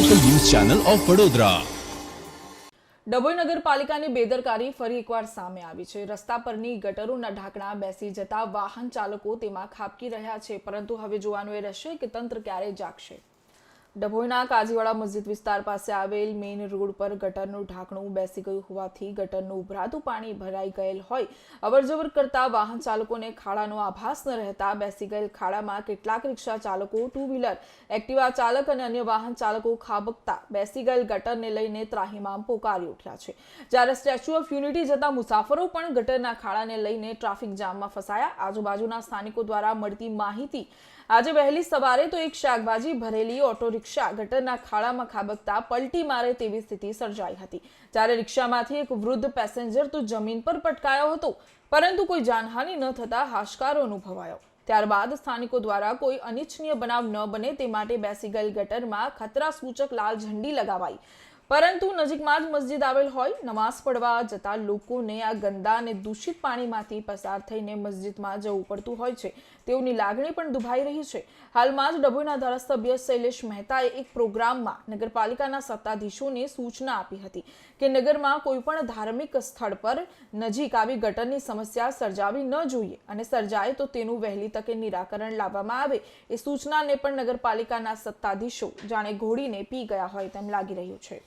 Channel of Vadodara Dabhoi નગરપાલિકાની બેદરકારી ફરી એકવાર સામે આવી છે. રસ્તા પરની ગટરોના ઢાંકણા બેસી જતા વાહન ચાલકો તેમાં ખાબકી રહ્યા છે. પરંતુ હવે જોવાનું એ રહેશે કે તંત્ર ક્યારે જાગશે. ડભોઈના કાજીવાડા મસ્જિદ વિસ્તાર પાસે આવેલ મેઇન રોડ પર ગટરનું ઢાંકણું બેસી ગયું હોવાથી ગટરનું ઉભરાતું પાણી ભરાઈ ગયેલ હોય. અવરજવર કરતા વાહન ચાલકોને ખાડાનો આભાસ ન રહેતા બેસી ગયેલ ખાડામાં કેટલાક રિક્ષા ચાલકો ટુ વ્હીલર એક્ટિવા ચાલક અને અન્ય વાહન ચાલકો ખાબકતા બેસી ગયેલ ગટરને લઈને ત્રાહીમામ પોકારી ઉઠ્યા છે. જ્યારે સ્ટેચ્યુ ઓફ યુનિટી જતા મુસાફરો પણ ગટરના ખાડાને લઈને ટ્રાફિક જામમાં ફસાયા. આજુબાજુના સ્થાનિકો દ્વારા મળતી માહિતી. આજે વહેલી સવારે તો એક શાકભાજી ભરેલી ઓટો રિક્ષા ગટરના ખાડામાં ખાબકતા પલટી મારે તેવી સ્થિતિ સર્જાઈ હતી. જ્યારે રિક્ષામાંથી એક વૃદ્ધ પેસેન્જર તો જમીન પર પટકાયો હતો, પરંતુ કોઈ જાનહાનિ ન થતા હાશકારો અનુભવાયો. ત્યારબાદ સ્થાનિકો દ્વારા કોઈ અનિચ્છનીય બનાવ ન બને તે માટે બેસી ગયેલ ગટરમાં ખતરા સૂચક લાલ ઝંડી લગાવાઈ. પરંતુ નજીકમાં જ મસ્જિદ આવેલ હોય, નમાઝ પડવા જતા લોકોને આ ગંદા અને દૂષિત પાણીમાંથી પસાર થઈને મસ્જિદમાં જવું પડતું હોય છે. તેઓની લાગણી પણ દુભાઈ રહી છે. હાલમાં જ ડભોઈના ધારાસભ્ય શૈલેષ મહેતાએ એક પ્રોગ્રામમાં નગરપાલિકાના સત્તાધીશોને સૂચના આપી હતી કે નગરમાં કોઈ પણ ધાર્મિક સ્થળ પર નજીક આવી ગટરની સમસ્યા સર્જાવી ન જોઈએ અને સર્જાય તો તેનું વહેલી તકે નિરાકરણ લાવવામાં આવે એ સૂચનાને પણ નગરપાલિકાના સત્તાધીશો જાણે ઘોડીને પી ગયા હોય તેમ લાગી રહ્યું છે.